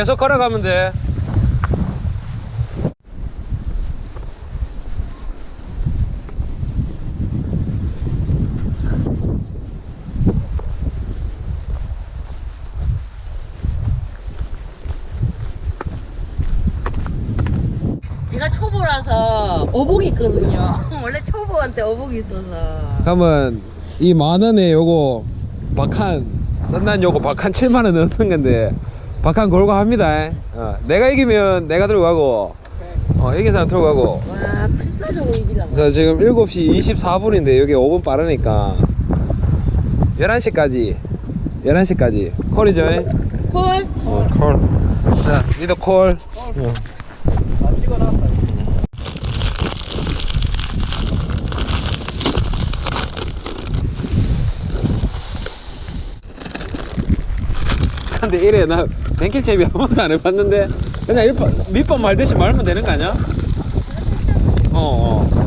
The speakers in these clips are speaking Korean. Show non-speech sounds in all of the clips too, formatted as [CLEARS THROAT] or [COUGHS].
계속 걸어가면 돼. 제가 초보라서 어복이 있거든요. [LAUGHS] 원래 초보한테 어복이 있어서. 그러면 이 만 원에 요거 박한 썬난 요거 박한 7만 원 넣는 건데 박한 걸고 합니다. 어, 내가 이기면 내가 들고 가고 어, 이긴 사람 들고 가고 와, 필사적으로 이기려고. 자 지금 7시 24분인데 여기 5분 빠르니까 11시까지 11시까지 콜이죠? 콜. 어, 콜. 자, 니도 콜. 어. 근데 이래 나 뱅킬 채비 한 번도 안 해봤는데 그냥 밑번 말듯이 말면 되는 거 아니야? 어, 어.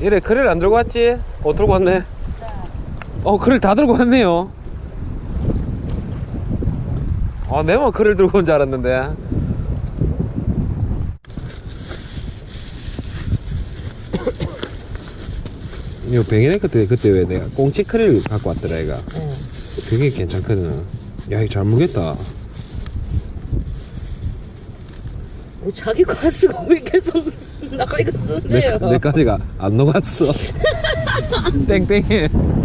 이래 그릴 안 들고 왔지? 어 들고 왔네. 어 그릴 다 들고 왔네요. 아 내만 그릴 들고 온 줄 알았는데. [COUGHS] 이거 병인의 그때 그때 왜 내가 꽁치 크릴 갖고 왔더라 얘가. 응. 되게 괜찮거든. 야 이거 잘 물겠다. 어, 자기 가스가 왜 계속 나가 이거 쓰네요. 내, 내까지가 안 녹았어 땡땡해 어 그냥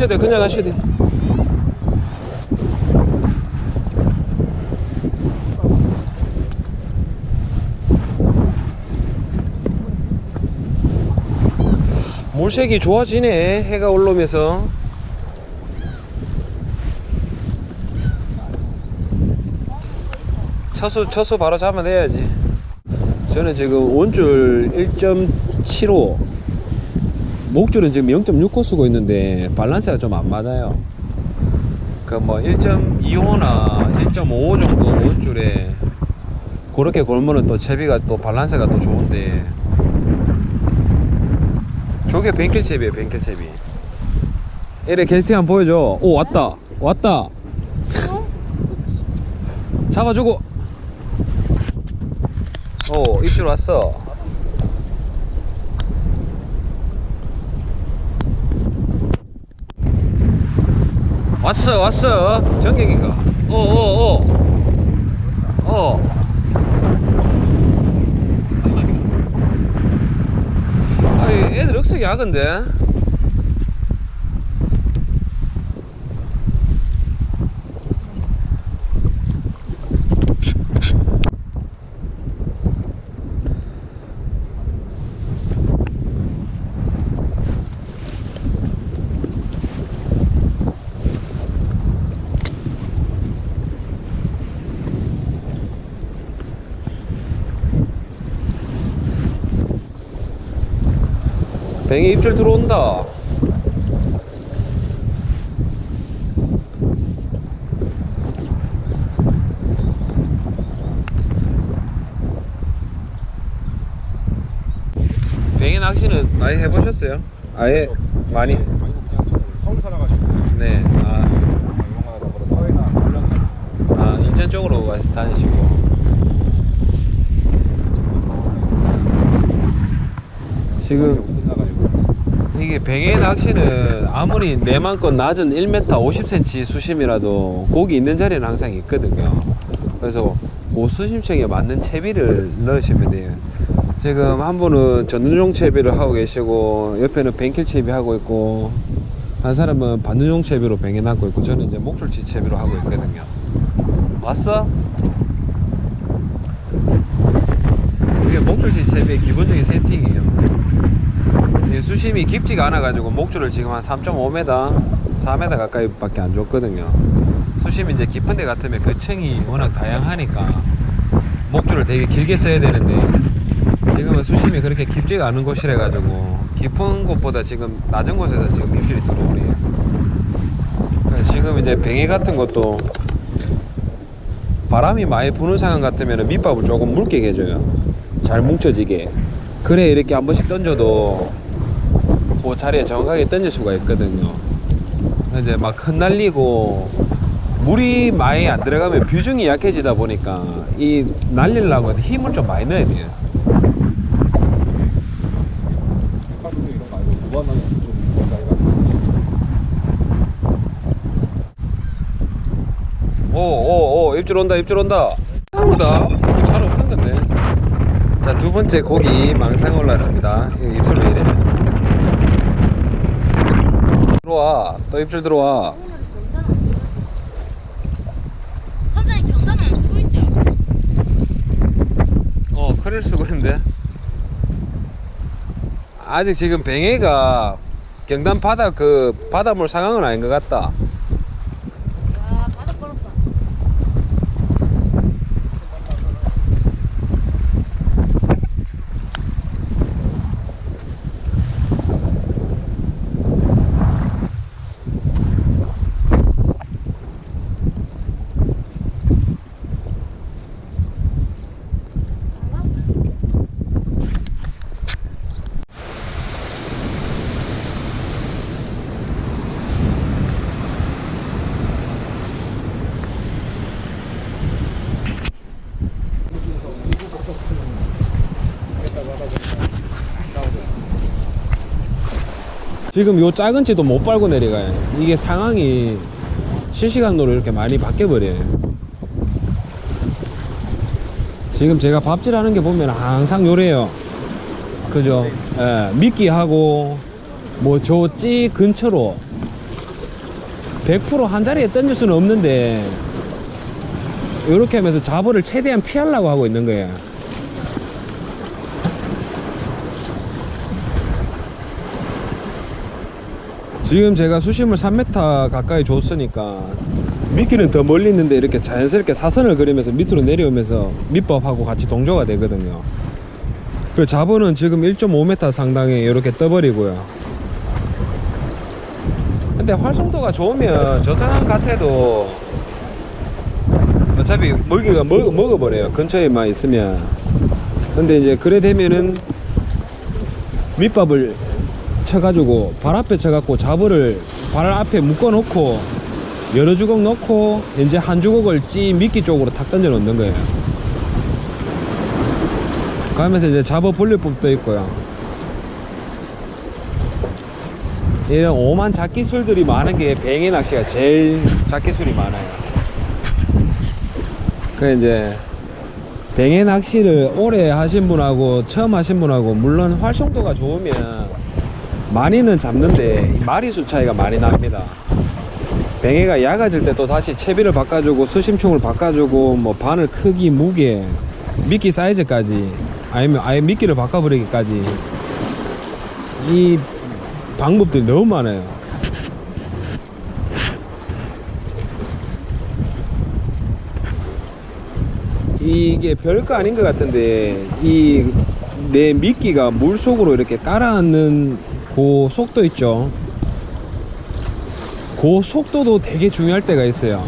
가셔야 돼요. 그냥 가셔야 돼요. 물색이 좋아지네 해가 올라오면서. 차수 차수 바로 잡아내야지. 저는 지금 온줄 1.75 목줄은 지금 0.6호 쓰고 있는데 밸런스가 좀 안 맞아요. 그 뭐 1.25나 1.55 정도 온줄에 그렇게 골면은 또 채비가 또 밸런스가 또 좋은데. 저게 뱅킬 채비에요 뱅킬 채비. 이래 게스팅 한번 보여줘. 오 왔다. 왔다. 잡아주고. 오 입질 왔어 왔어 왔어 정객이가? 오오오 어. 아니 애들 억색이 약은데 뱅이 입질 들어온다 뱅이 낚시는 많이 해보셨어요? 아예 많이 아니고 그냥 저는 서울 살아가지고 네 아, 이런 거 하다 보다 서해나 물론 아 인천 쪽으로 가서 다니시고 지금 끝나가지고 이게 뱅에 낚시는 아무리 내만껏 낮은 1m 50cm 수심이라도 고기 있는 자리는 항상 있거든요. 그래서 그 수심층에 맞는 채비를 넣으시면 돼요. 지금 한 분은 전문용 채비를 하고 계시고 옆에는 뱅킬 채비 하고 있고 한 사람은 반전용 채비로 뱅에 낚고 있고 저는 이제 목줄치 채비로 하고 있거든요. 왔어? 이게 목줄치 채비의 기본적인 수심이 깊지가 않아 가지고 목줄을 지금 한 3.5m 4m 가까이 밖에 안 줬거든요. 수심이 이제 깊은 데 같으면 그 층이 워낙 다양하니까 목줄을 되게 길게 써야 되는데 지금은 수심이 그렇게 깊지가 않은 곳이라 가지고 깊은 곳보다 지금 낮은 곳에서 지금 입질이 들어오네요. 그래서 지금 이제 뱅이 같은 것도 바람이 많이 부는 상황 같으면 밑밥을 조금 묽게 해줘요. 잘 뭉쳐지게. 그래 이렇게 한 번씩 던져도 그 자리에 정확하게 던질 수가 있거든요. 이제 막 흩날리고 물이 많이 안 들어가면 비중이 약해지다 보니까 이 날리려고 힘을 좀 많이 넣어야 돼요. 오오오 입질 온다 입질 온다. 나보다 잘 없는 건데. 자 두 번째 고기 망상 올랐습니다. 이거 입술 왜 이래 들어와. 또 입질 들어와. 선장님 경담 안 쓰고 있죠? 어 크릴 쓰고 있는데. 아직 지금 뱅해가 경남 바다 그 바닷물 상황은 아닌 것 같다 와 바닥 걸었다 지금 요 작은 찌도 못 빨고 내려가요. 이게 상황이 실시간으로 이렇게 많이 바뀌어 버려요. 지금 제가 밥질하는 게 보면 항상 요래요. 그죠? 예, 미끼하고 뭐 저 찌 근처로 100%한 자리에 던질 수는 없는데 이렇게 하면서 잡어를 최대한 피하려고 하고 있는 거예요 지금 제가 수심을 3m 가까이 줬으니까 미끼는 더 멀리 있는데 이렇게 자연스럽게 사선을 그리면서 밑으로 내려오면서 밑밥하고 같이 동조가 되거든요. 그 잡어는 지금 1.5m 상당히 이렇게 떠버리고요. 근데 활성도가 좋으면 저 상황 같아도 어차피 먹이가 먹, 먹어버려요. 근처에만 있으면. 근데 이제 그래 되면은 밑밥을 쳐가지고 발 앞에 쳐갖고 잡어를 발 앞에 묶어놓고 여러 주걱 넣고 이제 한 주걱을 찌 미끼 쪽으로 탁 던져 놓는 거예요. 그러면서 이제 잡어 분리법도 있고요. 이런 오만 잡기술들이 많은 게 뱅이 낚시가 제일 잡기술이 많아요. 그 이제 뱅에 낚시를 오래 하신 분하고 처음 하신 분하고 물론 활성도가 좋으면 많이는 잡는데 이 마리수 차이가 많이 납니다. 뱅에가 약아질 때 또 다시 채비를 바꿔주고 수심충을 바꿔주고 뭐 바늘 크기 무게 미끼 사이즈까지 아니면 아예 미끼를 바꿔버리기까지 이 방법들이 너무 많아요. 이게 별거 아닌 것 같은데 이 내 미끼가 물 속으로 이렇게 깔아앉는 그 속도 있죠. 그 속도도 되게 중요할 때가 있어요.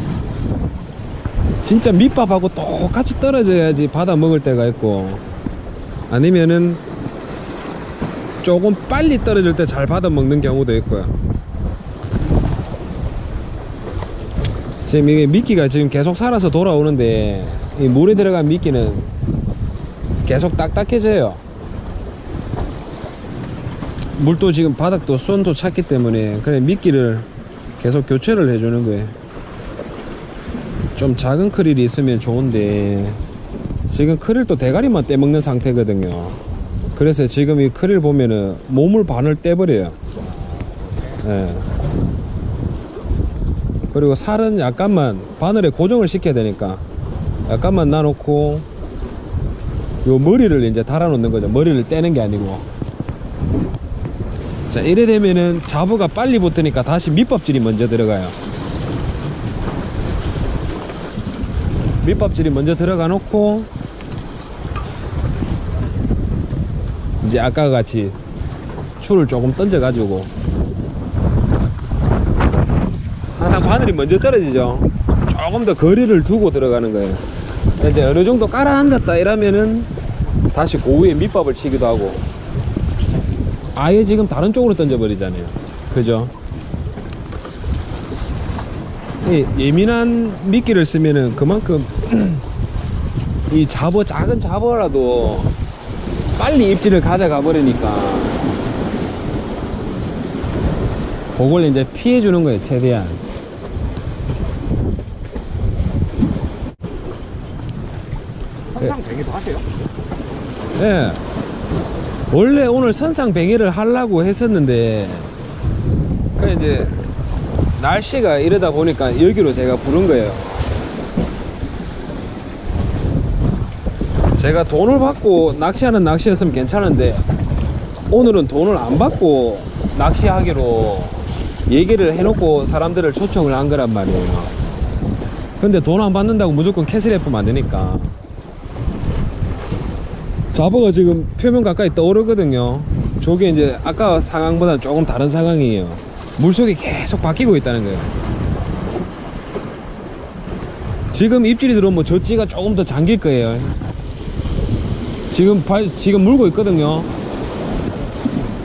진짜 밑밥하고 똑같이 떨어져야지 받아 먹을 때가 있고 아니면은 조금 빨리 떨어질 때 잘 받아 먹는 경우도 있고요. 지금 이게 미끼가 지금 계속 살아서 돌아오는데 이 물에 들어간 미끼는 계속 딱딱해져요. 물도 지금 바닥도 수온도 찼기 때문에 그래 미끼를 계속 교체를 해주는 거예요. 좀 작은 크릴이 있으면 좋은데 지금 크릴도 대가리만 떼먹는 상태거든요. 그래서 지금 이 크릴 보면은 몸을 반을 떼버려요. 예. 그리고 살은 약간만 바늘에 고정을 시켜야 되니까 약간만 놔놓고 요 머리를 이제 달아 놓는 거죠. 머리를 떼는 게 아니고. 자, 이래 되면은 자부가 빨리 붙으니까 다시 밑밥질이 먼저 들어가요. 밑밥질이 먼저 들어가 놓고 이제 아까 같이 줄을 조금 던져 가지고 항상 바늘이 먼저 떨어지죠. 조금 더 거리를 두고 들어가는 거예요. 이제 어느 정도 깔아 앉았다 이러면은 다시 그 위에 밑밥을 치기도 하고 아예 지금 다른 쪽으로 던져버리잖아요. 그죠? 이 예민한 미끼를 쓰면은 그만큼 [CLEARS THROAT] 이 잡어 작은 잡어라도 빨리 입질을 가져가 버리니까 그걸 이제 피해 주는 거예요 최대한 항상 뱅이도 하세요? 예 원래 오늘 선상 뱅이를 하려고 했었는데 그 이제 날씨가 이러다 보니까 여기로 제가 부른 거예요. 제가 돈을 받고 낚시하는 낚시였으면 괜찮은데 오늘은 돈을 안 받고 낚시하기로 얘기를 해놓고 사람들을 초청을 한 거란 말이에요. 근데 돈 안 받는다고 무조건 캐슬해프면 안 되니까 자버가 지금 표면 가까이 떠오르거든요. 저게 이제 아까 상황보다 조금 다른 상황이에요. 물속이 계속 바뀌고 있다는 거예요. 지금 입질이 들어오면 저 찌가 조금 더 잠길 거예요. 지금 발 지금 물고 있거든요.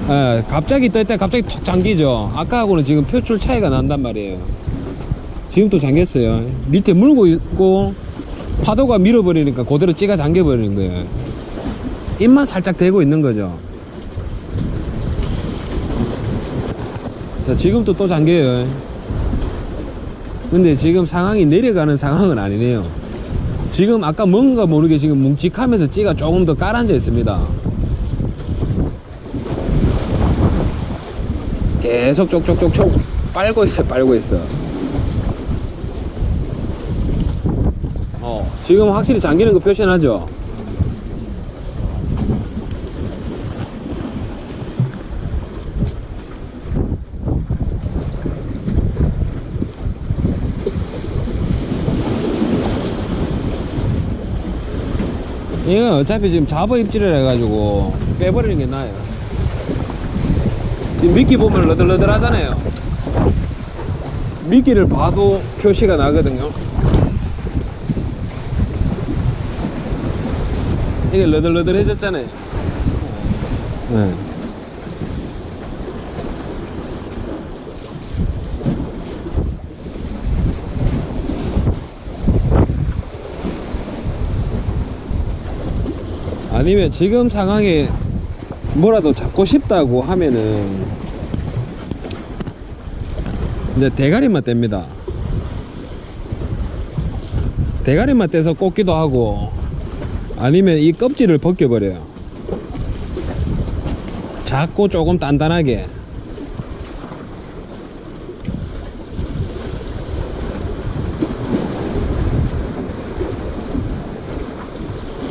예, 갑자기 뜰 때 갑자기 톡 잠기죠. 아까하고는 지금 표출 차이가 난단 말이에요. 지금 또 잠겼어요. 밑에 물고 있고 파도가 밀어버리니까 그대로 찌가 잠겨버리는 거예요 입만 살짝 대고 있는 거죠. 자 지금도 또 잠겨요. 근데 지금 상황이 내려가는 상황은 아니네요. 지금 아까 뭔가 모르게 지금 뭉직하면서 찌가 조금 더 깔아앉아 있습니다. 계속 쪽쪽쪽쪽 빨고 있어 빨고 있어. 어 지금 확실히 잠기는 거 표시나죠 이건 어차피 지금 잡어 입질을 해가지고 빼버리는 게 나아요. 지금 미끼 보면 러들러들 하잖아요. 미끼를 봐도 표시가 나거든요. 이게 러들러들해졌잖아요. 네. 아니면 지금 상황에 뭐라도 잡고 싶다고 하면은 이제 대가리만 뗍니다. 대가리만 떼서 꽂기도 하고 아니면 이 껍질을 벗겨버려요. 작고 조금 단단하게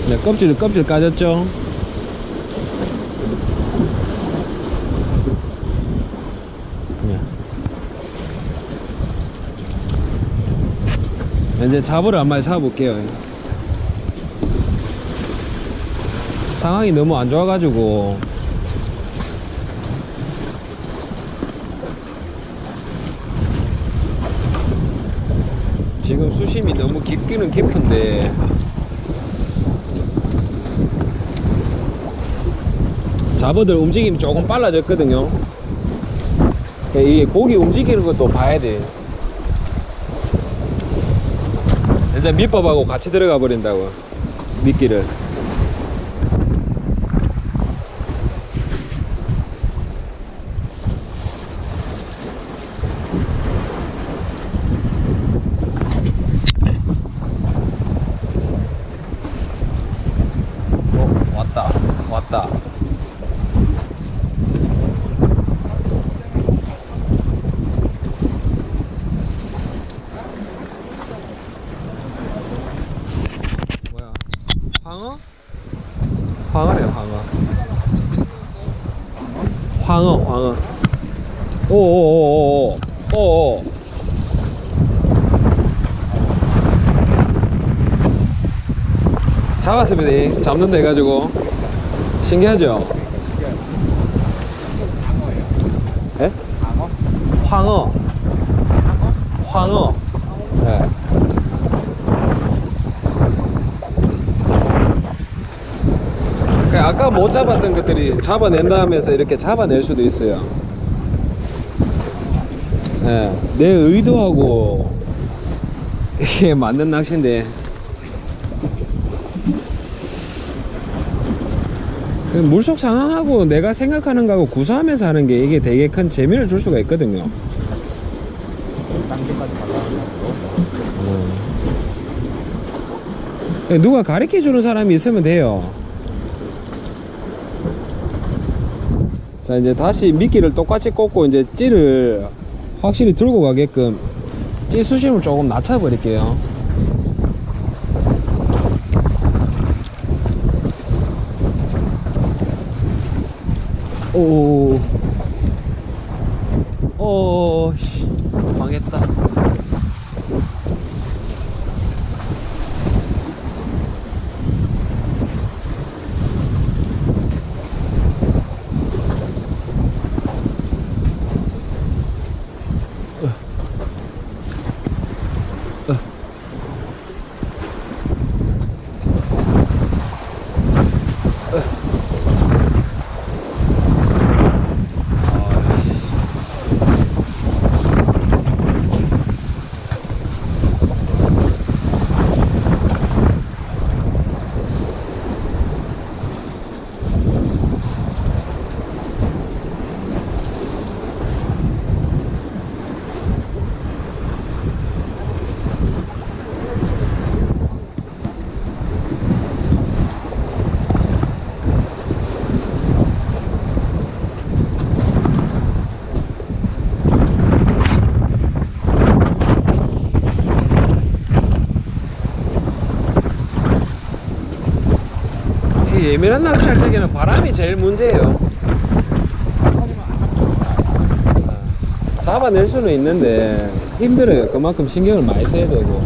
네, 껍질 껍질 까졌죠? 네. 이제 잡으러 한 마리 잡아볼게요. 상황이 너무 안 좋아가지고 지금 수심이 너무 깊기는 깊은데 잡어들 움직임이 조금 빨라졌거든요. 그러니까 이게 고기 움직이는 것도 봐야 돼. 이제 밑밥하고 같이 들어가 버린다고. 미끼를. 어, 왔다. 왔다. 뭐야? 황어? 황어래 황어. 황어 황어. 오오오오오 오오. 잡았습니다. 잡는 데 가지고 신기하죠? 예? 황어. 황어. 예. 그 아까 못 잡았던 것들이 잡아낸다 하면서 이렇게 잡아낼 수도 있어요. 예, 내 의도하고 이게 맞는 낚시인데 물속 상황하고 내가 생각하는 거하고 구사하면서 하는 게 이게 되게 큰 재미를 줄 수가 있거든요. 음. 누가 가르쳐 주는 사람이 있으면 돼요. 자 이제 다시 미끼를 똑같이 꽂고 이제 찌를 확실히 들고 가게끔 찌 수심을 조금 낮춰 버릴게요. 오. 오, 씨. 그 예민한 낚시할때에는 바람이 제일 문제예요. 아, 잡아낼 수는 있는데 힘들어요. 그만큼 신경을 많이 써야 되고.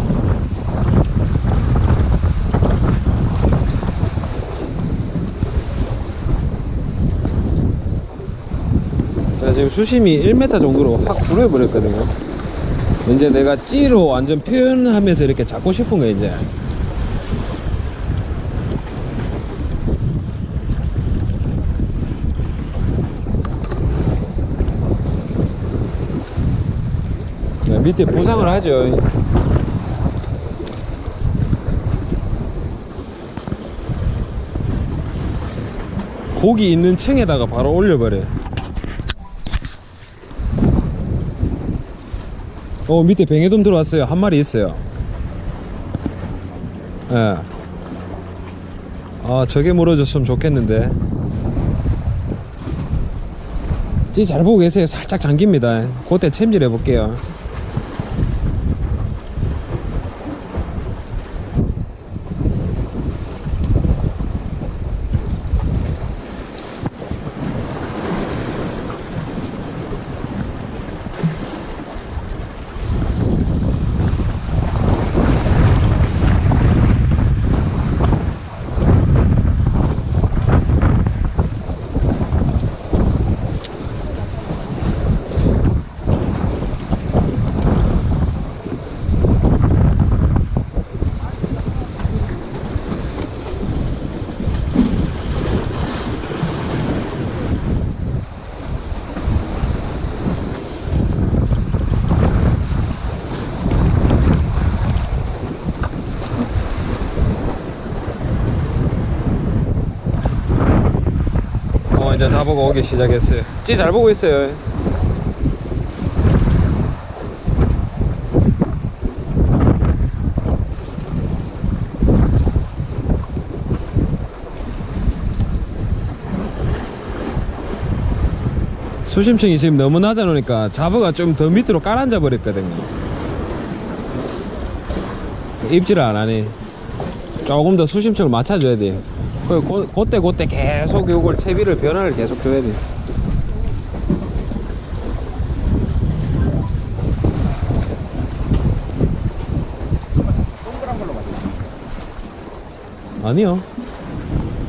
자 지금 수심이 1m 정도로 확 줄여버렸거든요. 이제 내가 찌로 완전 표현하면서 이렇게 잡고 싶은 거 이제. 밑에 보상을 하죠. 고기 있는 층에다가 바로 올려버려. 어 밑에 뱅에돔 들어왔어요. 한 마리 있어요. 예. 아 저게 물어줬으면 좋겠는데. 찌 잘 보고 계세요. 살짝 잠깁니다. 그때 챔질 해볼게요. 어 이제 잡아가 오기 시작했어요. 찌 잘 보고 있어요. 수심층이 지금 너무 낮아 놓으니까 잡어가 좀 더 밑으로 깔아앉아 버렸거든요. 입질을 안 하네. 조금 더 수심층을 맞춰줘야 돼요. 그, 고, 그때 그때 계속 요걸 채비를 변화를 계속 줘야 돼. 아니요.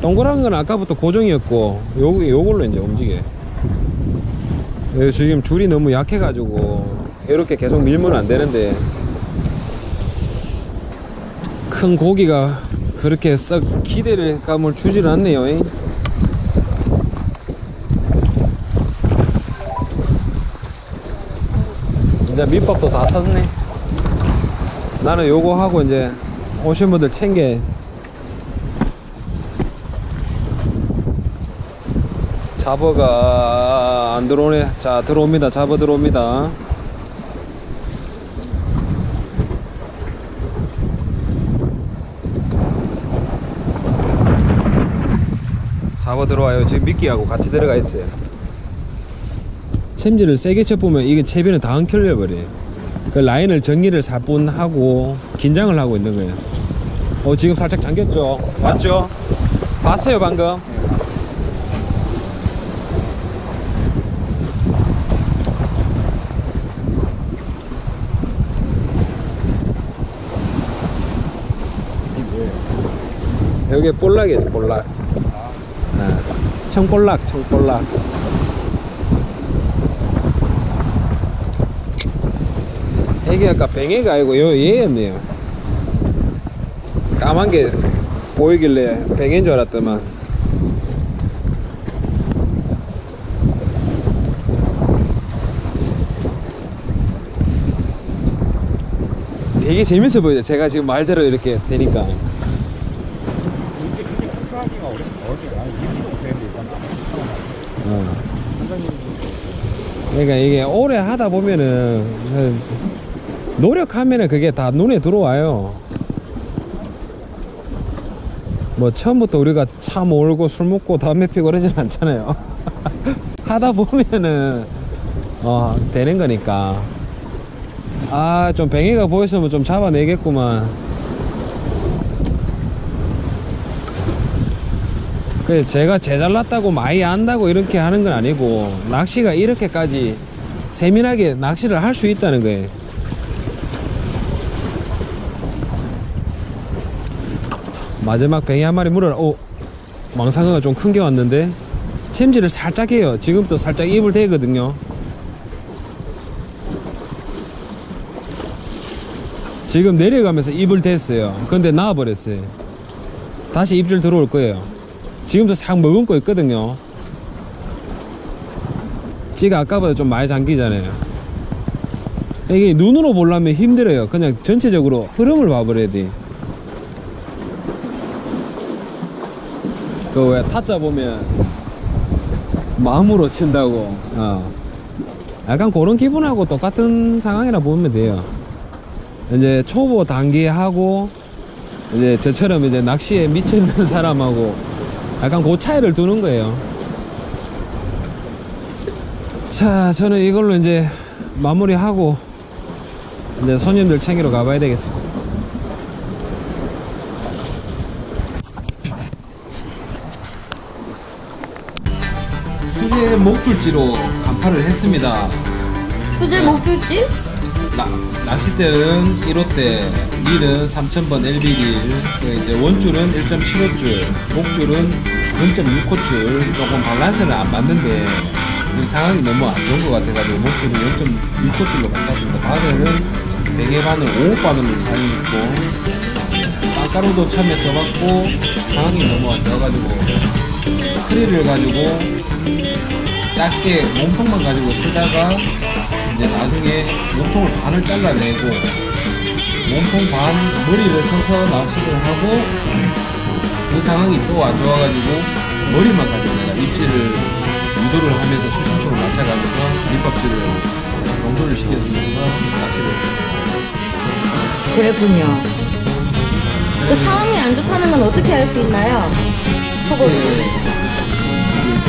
동그란 건 아까부터 고정이었고, 요, 요걸로 이제 움직여. 요 지금 줄이 너무 약해 가지고, 이렇게 계속 밀면 안 되는데, 큰 고기가 그렇게 썩 기대를 감을 주질 않네요. 잉. 이제 밑밥도 다 샀네. 나는 요거 하고 이제 오신 분들 챙겨 잡어가 안 들어오네. 자, 들어옵니다. 잡어 들어옵니다. 들어와요. 지금 미끼하고 같이 들어가 있어요. 챔질을 세게 쳐보면 이게 채비는 다 엉켜려 버려요. 그 라인을 정리를 사뿐 하고 긴장을 하고 있는 거예요. 어 지금 살짝 잠겼죠? 맞죠? 봤어요 방금? 여기 볼락이지 볼락 아, 청볼락 청볼락. 이게 아까 뱅에가 아니고 요 얘였네요. 까만 게 보이길래 뱅인 줄 알았더만. 되게 재밌어 보이죠? 제가 지금 말대로 이렇게 되니까. 이게 그렇게 컨트롤하기가 어렵, 어렵지. 아니, 이기도 못했는데, 일단. 어. 선장님, 그러니까 이게 오래 하다 보면은 노력하면은 그게 다 눈에 들어와요. 뭐 처음부터 우리가 차 몰고 술 먹고 담배 피고 그러진 않잖아요. [LAUGHS] 하다 보면은 어 되는 거니까. 아 좀 뱅이가 보였으면 좀 잡아내겠구만. 그 제가 제잘났다고 많이 안다고 이렇게 하는 건 아니고 낚시가 이렇게까지 세밀하게 낚시를 할 수 있다는 거예요. 마지막 뱅이 한 마리 물어라. 오, 망상어가 좀 큰 게 왔는데 챔질을 살짝 해요. 지금부터 살짝 입을 대거든요. 지금 내려가면서 입을 댔어요. 근데 나와버렸어요. 다시 입질 들어올 거예요. 지금도 싹 머금고 있거든요. 찌가 아까보다 좀 많이 잠기잖아요. 이게 눈으로 보려면 힘들어요. 그냥 전체적으로 흐름을 봐버려야 돼. 그 왜 타짜 보면 마음으로 친다고. 어. 약간 그런 기분하고 똑같은 상황이라 보면 돼요. 이제 초보 단계 하고 이제 저처럼 이제 낚시에 미쳐 있는 사람하고 약간 그 차이를 두는 거예요. 자, 저는 이걸로 이제 마무리하고 이제 손님들 챙기러 가봐야 되겠습니다. 수제 목줄지로 간파를 했습니다. 수제 목줄지? 나, 낚싯대는 1호대, 밀은 3000번 LB길, 그 이제 원줄은 1.75줄, 목줄은 0.6호줄, 조금 밸런스는 안 맞는데, 상황이 너무 안 좋은 것 같아가지고, 목줄은 0.6호줄로 바꿨습니다. 바늘은 4개 바늘, 5호 바늘로 사용했고, 빵가루도 처음에 써봤고, 상황이 너무 안 좋아가지고, 크릴을 가지고, 작게 몸통만 가지고 쓰다가, 이제 나중에 몸통을 반을 잘라내고 몸통 반 머리를 서서 낚시를 하고 그 상황이 또 안 좋아가지고 머리만 가지고 내가 입질을 유도를 하면서 수심초로 맞춰가면서 밑밥질을 정도를 시켜주면서 낚시를 했습니다. 그랬군요. 그 상황이 안 좋다는 건 어떻게 알 수 있나요? 속을.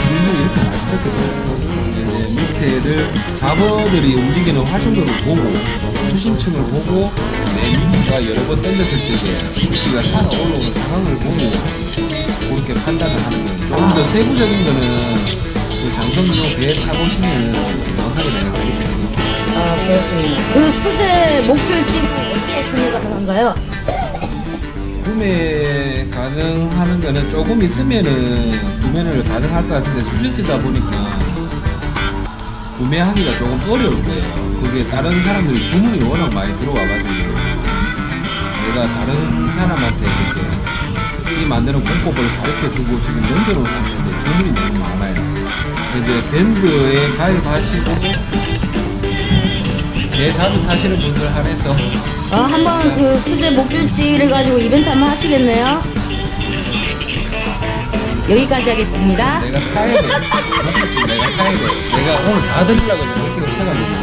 질문 이렇게 말했거든요. 밑에를 잡어들이 움직이는 활성도를 보고 수심층을 보고 내 미끼가 여러 번 땡겼을 적에 미끼가 살아 올라오는 상황을 보고 그렇게 판단을 하는 거예요. 조금 더 세부적인 거는 그 장성용 배에 타보시면 명확하게 내가 가르쳐드립니다. 아, 그렇군요. 그 수제 목줄지는 어떻게 구매 가능한가요? 구매 가능하는 거는 조금 있으면은 구매를 가능할 것 같은데 수질지다 보니까 구매하기가 조금 어려울 거예요. 그게 다른 사람들이 주문이 워낙 많이 들어와가지고 내가 다른 사람한테 이렇게 이 만드는 공법을 가르쳐주고 지금 연결을 하는데 주문이 너무 많아요. 이제 밴드에 가입하시고 배 자주 타시는 분들 한해서 어, 한번 그 수제 목줄지를 가지고 이벤트 한번 하시겠네요? 여기까지 하겠습니다. 내가 사야 돼. 내가 사야 돼. 내가 오늘 다 드리려고 이렇게 사가지고.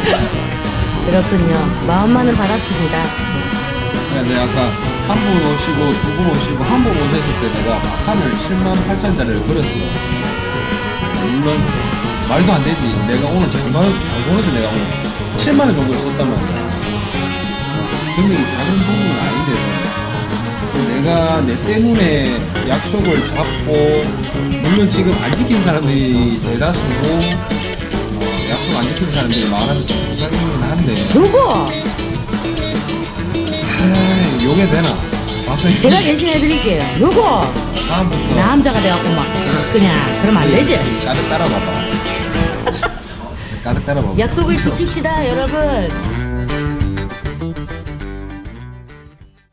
그렇군요. 마음만은 받았습니다. 그러니까 내가 아까 한 분 오시고 두 분 오시고 한 분 오셨을 때 내가 판을 7만 8천짜리를 걸었어. 물론 말도 안 되지. 내가 오늘 잘 벌어서 내가 오늘 7만 원 정도를 썼단 말이야. 금액이 작은 부분은 아닌데 내가 내 때문에 약속을 잡고 물론 지금 안 지킨 사람들이 대다수고 어, 약속 안 지킨 사람들이 많아서 좀 속상하긴 한데 누구? 에이, 요게 되나? 박사님 제가 대신해 드릴게요. 누구? 다음부터 남자가 돼갖고 막 그냥 그러면 안 되지. 가득 따라봐봐 [LAUGHS] 가득 따라봐봐 약속을 지킵시다, 여러분.